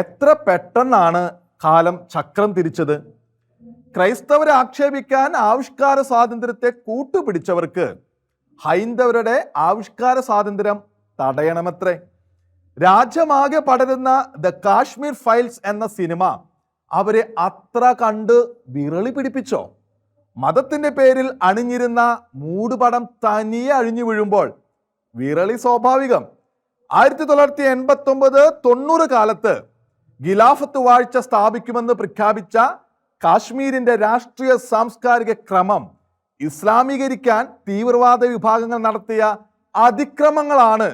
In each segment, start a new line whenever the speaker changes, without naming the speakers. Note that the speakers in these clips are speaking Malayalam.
എത്ര പെട്ടെന്നാണ് കാലം ചക്രം തിരിച്ചത്? ക്രൈസ്തവരെ ആക്ഷേപിക്കാൻ ആവിഷ്കാര സ്വാതന്ത്ര്യത്തെ കൂട്ടുപിടിച്ചവർക്ക് ഹൈന്ദവരുടെ ആവിഷ്കാര സ്വാതന്ത്ര്യം തടയണമത്രേ. രാജ്യമാകെ പടരുന്ന ദ കാശ്മീർ ഫൈൽസ് എന്ന സിനിമ അവരെ അത്ര കണ്ട് വിരളി പിടിപ്പിച്ചോ? മതത്തിന്റെ പേരിൽ അണിഞ്ഞിരുന്ന മൂടുപടം തനിയെ അഴിഞ്ഞു വീഴുമ്പോൾ വിരളി സ്വാഭാവികം. ആയിരത്തി തൊള്ളായിരത്തി എൺപത്തി ഒമ്പത് തൊണ്ണൂറ് കാലത്ത് ഗിലാഫത്ത് വാഴ്ച സ്ഥാപിക്കുമെന്ന് പ്രഖ്യാപിച്ച കാശ്മീരിന്റെ രാഷ്ട്രീയ സാംസ്കാരിക ക്രമം ഇസ്ലാമീകരിക്കാൻ തീവ്രവാദ വിഭാഗങ്ങൾ നടത്തിയ അതിക്രമങ്ങളാണ്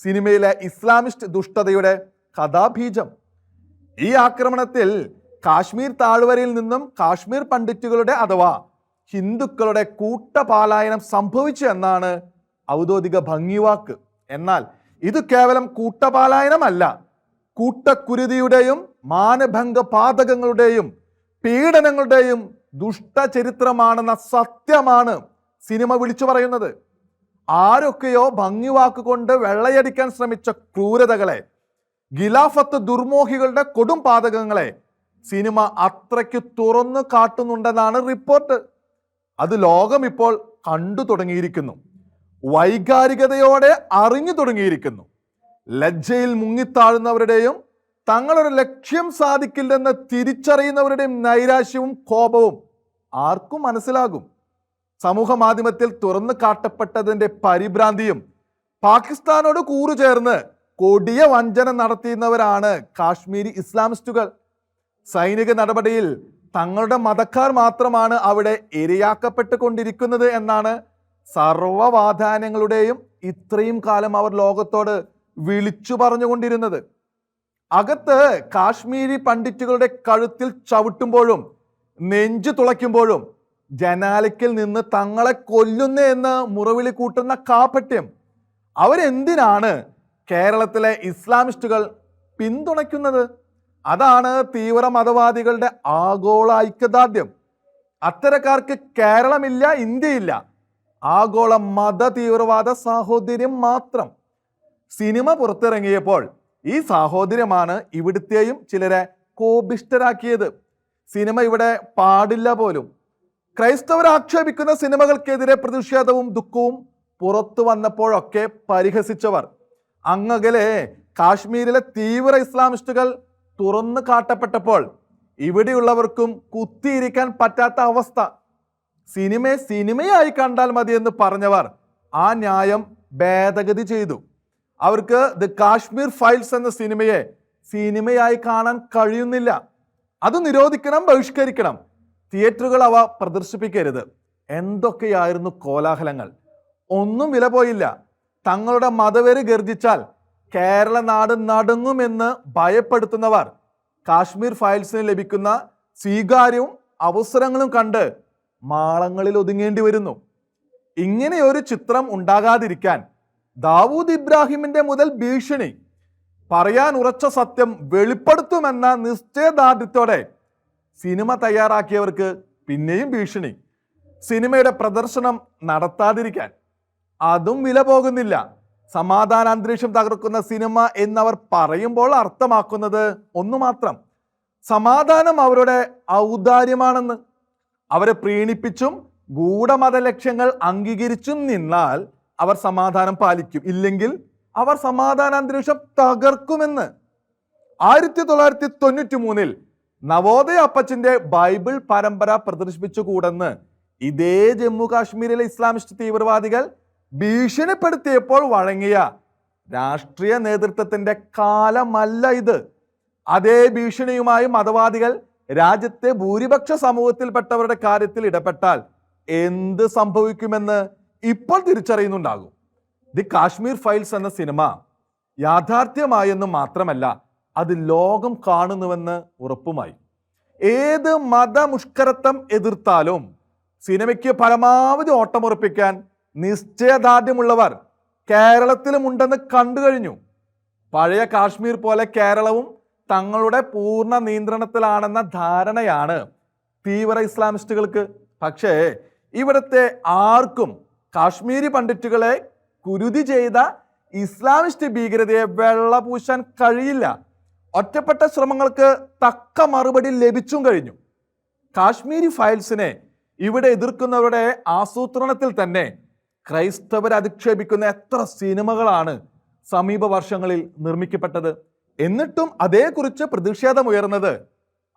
സിനിമയിലെ ഇസ്ലാമിസ്റ്റ് ദുഷ്ടതയുടെ കഥാബീജം. ഈ ആക്രമണത്തിൽ കാശ്മീർ താഴ്വരയിൽ നിന്നും കാശ്മീർ പണ്ഡിറ്റുകളുടെ അഥവാ ഹിന്ദുക്കളുടെ കൂട്ടപാലായനം സംഭവിച്ചു എന്നാണ് ഔദ്യോഗിക ഭംഗിവാക്ക്. എന്നാൽ ഇത് കേവലം കൂട്ടപാലായനമല്ല കൂട്ടക്കുരുതിയുടെയും മാനഭംഗ പാതകങ്ങളുടെയും പീഡനങ്ങളുടെയും ദുഷ്ടചരിത്രമാണെന്ന സത്യമാണ് സിനിമ വിളിച്ചു പറയുന്നത്. ആരൊക്കെയോ ഭംഗിവാക്കുകൊണ്ട് വെള്ളയടിക്കാൻ ശ്രമിച്ച ക്രൂരതകളെ ഗിലാഫത്ത് ദുർമോഹികളുടെ കൊടും പാതകങ്ങളെ സിനിമ അത്രയ്ക്ക് തുറന്നു കാട്ടുന്നുണ്ടെന്നാണ് റിപ്പോർട്ട്. അത് ലോകം ഇപ്പോൾ കണ്ടു തുടങ്ങിയിരിക്കുന്നു. വൈകാരികതയോടെ അറിഞ്ഞു തുടങ്ങിയിരിക്കുന്നു. ലജ്ജയിൽ മുങ്ങിത്താഴുന്നവരുടെയും തങ്ങളൊരു ലക്ഷ്യം സാധിക്കില്ലെന്ന് തിരിച്ചറിയുന്നവരുടെയും നൈരാശ്യവും കോപവും ആർക്കും മനസ്സിലാകും. സമൂഹ മാധ്യമത്തിൽ തുറന്നു കാട്ടപ്പെട്ടതിന്റെ പരിഭ്രാന്തിയും പാകിസ്ഥാനോട് കൂറുചേർന്ന് കൊടിയ വഞ്ചന നടത്തിയുന്നവരാണ് കാശ്മീരി ഇസ്ലാമിസ്റ്റുകൾ. സൈനിക നടപടിയിൽ തങ്ങളുടെ മതക്കാർ മാത്രമാണ് അവിടെ ഇരയാക്കപ്പെട്ടുകൊണ്ടിരിക്കുന്നത് എന്നാണ് സർവവാധാന്യങ്ങളുടെയും ഇത്രയും കാലം അവർ ലോകത്തോട് വിളിച്ചു പറഞ്ഞുകൊണ്ടിരുന്നത്. അകത്ത് കാശ്മീരി പണ്ഡിറ്റുകളുടെ കഴുത്തിൽ ചവിട്ടുമ്പോഴും നെഞ്ചു തുളയ്ക്കുമ്പോഴും ജനാലയ്ക്കിൽ നിന്ന് തങ്ങളെ കൊല്ലുന്നേ എന്ന് മുറവിളി കൂട്ടുന്ന കാപ്പട്യം അവരെന്തിനാണ് കേരളത്തിലെ ഇസ്ലാമിസ്റ്റുകൾ പിന്തുണയ്ക്കുന്നത്? അതാണ് തീവ്ര മതവാദികളുടെ ആഗോള ഐക്യദാർഢ്യം. അത്തരക്കാർക്ക് കേരളമില്ല ഇന്ത്യയില്ല. ആഗോള മത തീവ്രവാദ സാഹോദര്യം മാത്രം. സിനിമ പുറത്തിറങ്ങിയപ്പോൾ ഈ സാഹോദര്യമാണ് ഇവിടുത്തെയും ചിലരെ കോപിഷ്ടരാക്കിയത് സിനിമ ഇവിടെ പാടില്ല പോലും. ക്രൈസ്തവർ ആക്ഷേപിക്കുന്ന സിനിമകൾക്കെതിരെ പ്രതിഷേധവും ദുഃഖവും പുറത്തു വന്നപ്പോഴൊക്കെ പരിഹസിച്ചവർ. അങ്ങകലെ കാശ്മീരിലെ തീവ്ര ഇസ്ലാമിസ്റ്റുകൾ തുറന്നു കാട്ടപ്പെട്ടപ്പോൾ ഇവിടെയുള്ളവർക്കും കുത്തിയിരിക്കാൻ പറ്റാത്ത അവസ്ഥ. സിനിമയെ സിനിമയായി കണ്ടാൽ മതിയെന്ന് പറഞ്ഞവർ ആ ന്യായം ഭേദഗതി ചെയ്തു. അവർക്ക് ദ കാശ്മീർ ഫയൽസ് എന്ന സിനിമയെ സിനിമയായി കാണാൻ കഴിയുന്നില്ല. അത് നിരോധിക്കണം ബഹിഷ്കരിക്കണം. തിയേറ്ററുകൾ അവ പ്രദർശിപ്പിക്കരുത്. എന്തൊക്കെയായിരുന്നു കോലാഹലങ്ങൾ? ഒന്നും വില പോയില്ല. തങ്ങളുടെ മതവേര് ഗർജിച്ചാൽ കേരള നാട് നടുങ്ങുമെന്ന് ഭയപ്പെടുത്തുന്നവർ. കാശ്മീർ ഫയൽസിന് ലഭിക്കുന്ന സ്വീകാര്യവും അവസരങ്ങളും കണ്ട് മാളങ്ങളിൽ ഒതുങ്ങേണ്ടി വരുന്നു. ഇങ്ങനെ ഒരു ചിത്രം ഉണ്ടാകാതിരിക്കാൻ ദാവൂദ് ഇബ്രാഹിമിന്റെ മുതൽ ഭീഷണി. പറയാൻ ഉറച്ച സത്യം വെളിപ്പെടുത്തുമെന്ന നിശ്ചയദാർഢ്യത്തോടെ സിനിമ തയ്യാറാക്കിയവർക്ക് പിന്നെയും ഭീഷണി. സിനിമയുടെ പ്രദർശനം നടത്താതിരിക്കാൻ അതും വില പോകുന്നില്ല. സമാധാന അന്തരീക്ഷം തകർക്കുന്ന സിനിമ എന്നവർ പറയുമ്പോൾ അർത്ഥമാക്കുന്നത് ഒന്നു മാത്രം. സമാധാനം അവരുടെ ഔദാര്യമാണെന്ന്. അവരെ പ്രീണിപ്പിച്ചും ഗൂഢമത ലക്ഷ്യങ്ങൾ അംഗീകരിച്ചും നിന്നാൽ അവർ സമാധാനം പാലിക്കും. ഇല്ലെങ്കിൽ അവർ സമാധാന അന്തരീക്ഷം തകർക്കുമെന്ന്. ആയിരത്തി തൊള്ളായിരത്തി തൊണ്ണൂറ്റി മൂന്നിൽ നവോദയ അപ്പച്ചന്റെ ബൈബിൾ പരമ്പര പ്രദർശിപ്പിച്ചുകൂടെന്ന് ഇതേ ജമ്മു കാശ്മീരിലെ ഇസ്ലാമിസ്റ്റ് തീവ്രവാദികൾ ഭീഷണിപ്പെടുത്തിയപ്പോൾ വഴങ്ങിയ രാഷ്ട്രീയ നേതൃത്വത്തിന്റെ കാലമല്ല ഇത്. അതേ ഭീഷണിയുമായി മതവാദികൾ രാജ്യത്തെ ഭൂരിപക്ഷ സമൂഹത്തിൽപ്പെട്ടവരുടെ കാര്യത്തിൽ ഇടപെട്ടാൽ എന്ത് സംഭവിക്കുമെന്ന് ഇപ്പോൾ തിരിച്ചറിയുന്നുണ്ടാകും. ദി കാശ്മീർ ഫൈൽസ് എന്ന സിനിമ യാഥാർത്ഥ്യമായെന്ന് മാത്രമല്ല അത് ലോകം കാണുന്നുവെന്ന് ഉറപ്പുമായി. ഏത് മതമുഷ്കരത്വം എതിർത്താലും സിനിമയ്ക്ക് പരമാവധി ഓട്ടമുറപ്പിക്കാൻ നിശ്ചയദാർഢ്യമുള്ളവർ കേരളത്തിലും ഉണ്ടെന്ന് കണ്ടു കഴിഞ്ഞു പഴയ കാശ്മീർ പോലെ കേരളവും തങ്ങളുടെ പൂർണ നിയന്ത്രണത്തിലാണെന്ന ധാരണയാണ് തീവ്ര ഇസ്ലാമിസ്റ്റുകൾക്ക്. പക്ഷേ ഇവിടുത്തെ ആർക്കും കാശ്മീരി പണ്ഡിറ്റുകളെ കുരുതി ചെയ്ത ഇസ്ലാമിസ്റ്റ് ഭീകരതയെ വെള്ള പൂശാൻ കഴിയില്ല. ഒറ്റപ്പെട്ട ശ്രമങ്ങൾക്ക് തക്ക മറുപടി ലഭിച്ചും കഴിഞ്ഞു. കാശ്മീരി ഫയൽസിനെ ഇവിടെ എതിർക്കുന്നവരുടെ ആസൂത്രണത്തിൽ തന്നെ ക്രൈസ്തവർ അധിക്ഷേപിക്കുന്ന എത്ര സിനിമകളാണ് സമീപ വർഷങ്ങളിൽ നിർമ്മിക്കപ്പെട്ടത്. എന്നിട്ടും അതേക്കുറിച്ച് പ്രതിഷേധമുയർന്നത്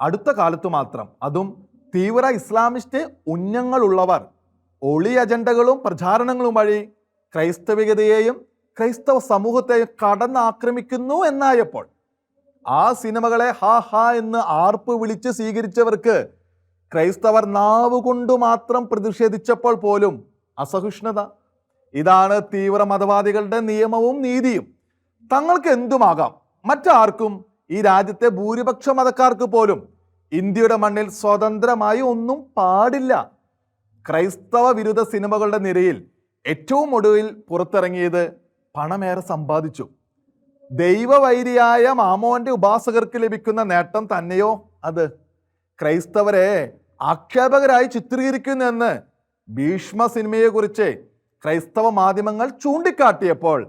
അടുത്ത കാലത്ത് മാത്രം. അതും തീവ്ര ഇസ്ലാമിസ്റ്റ് ഉന്നങ്ങളുള്ളവർ. ഒളി അജണ്ടകളും പ്രചാരണങ്ങളും വഴി ക്രൈസ്തവികതയെയും ക്രൈസ്തവ സമൂഹത്തെയും കടന്നാക്രമിക്കുന്നു എന്നായപ്പോൾ ആ സിനിമകളെ ഹാ ഹാ എന്ന് ആർപ്പ് വിളിച്ച് സ്വീകരിച്ചവർക്ക് ക്രൈസ്തവർ നാവുകൊണ്ട് മാത്രം പ്രതിഷേധിച്ചപ്പോൾ പോലും അസഹിഷ്ണുത. ഇതാണ് തീവ്ര മതവാദികളുടെ നിയമവും നീതിയും. തങ്ങൾക്ക് എന്തുമാകാം? മറ്റാർക്കും ഈ രാജ്യത്തെ ഭൂരിപക്ഷ മതക്കാർക്ക് പോലും ഇന്ത്യയുടെ മണ്ണിൽ സ്വതന്ത്രമായി ഒന്നും പാടില്ല. ക്രൈസ്തവ വിരുദ്ധ സിനിമകളുടെ നിരയിൽ ഏറ്റവും ഒടുവിൽ പുറത്തിറങ്ങിയത് പണമേറെ സമ്പാദിച്ചു. ദൈവവൈരിയായ മാമോന്റെ ഉപാസകർക്ക് ലഭിക്കുന്ന നേട്ടം തന്നെയോ അത്? ക്രൈസ്തവരെ ആക്ഷേപകരായി ചിത്രീകരിക്കുന്നെന്ന് ഭീഷ്മ സിനിമയെക്കുറിച്ച് ക്രൈസ്തവ മാധ്യമങ്ങൾ ചൂണ്ടിക്കാട്ടിയപ്പോൾ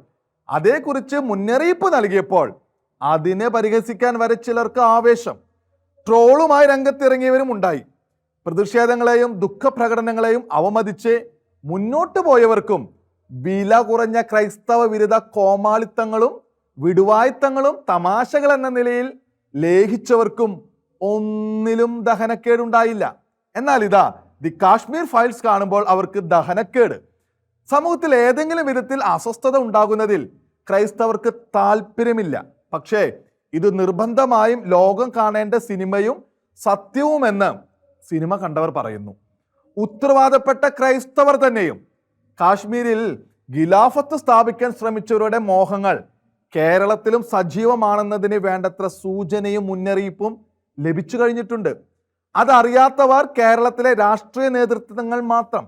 അതേക്കുറിച്ച് മുന്നറിയിപ്പ് നൽകിയപ്പോൾ അതിനെ പരിഹസിക്കാൻ വരെ ചിലർക്ക് ആവേശം ട്രോളുമായി രംഗത്തിറങ്ങിയവരും ഉണ്ടായി പ്രതിഷേധങ്ങളെയും ദുഃഖപ്രകടനങ്ങളെയും അവമതിച്ച് മുന്നോട്ട് പോയവർക്കും വില കുറഞ്ഞ ക്രൈസ്തവ വിരുദ്ധ കോമാളിത്തങ്ങളും വിടുവായുത്തങ്ങളും തമാശകൾ എന്ന നിലയിൽ ലേഹിച്ചവർക്കും ഒന്നിലും ദഹനക്കേടുണ്ടായില്ല. എന്നാൽ ഇതാ ദി കാശ്മീർ ഫയൽസ് കാണുമ്പോൾ അവർക്ക് ദഹനക്കേട്. സമൂഹത്തിൽ ഏതെങ്കിലും വിധത്തിൽ അസ്വസ്ഥത ഉണ്ടാകുന്നതിൽ ക്രൈസ്തവർക്ക് താല്പര്യമില്ല പക്ഷേ ഇത് നിർബന്ധമായും ലോകം കാണേണ്ട സിനിമയും സത്യവുമെന്ന് സിനിമ കണ്ടവർ പറയുന്നു. ഉത്തരവാദപ്പെട്ട ക്രൈസ്തവർ തന്നെയും കാശ്മീരിൽ ഖിലാഫത്ത് സ്ഥാപിക്കാൻ ശ്രമിച്ചവരുടെ മോഹങ്ങൾ കേരളത്തിലും സജീവമാണെന്നതിന് വേണ്ടത്ര സൂചനയും മുന്നറിയിപ്പും ലഭിച്ചു കഴിഞ്ഞിട്ടുണ്ട്. അതറിയാത്തവർ കേരളത്തിലെ രാഷ്ട്രീയ നേതൃത്വങ്ങൾ മാത്രം.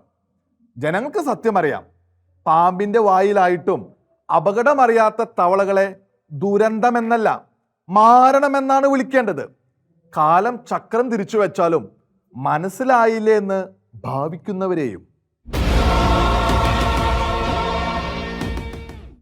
ജനങ്ങൾക്ക് സത്യമറിയാം. പാമ്പിന്റെ വായിലായിട്ടും അപകടമറിയാത്ത തവളകളെ ദുരന്തമെന്നല്ല മാരണമെന്നാണ് വിളിക്കേണ്ടത്. കാലം ചക്രം തിരിച്ചു വെച്ചാലും മനസ്സിലായില്ലേ എന്ന് ഭാവിക്കുന്നവരെയും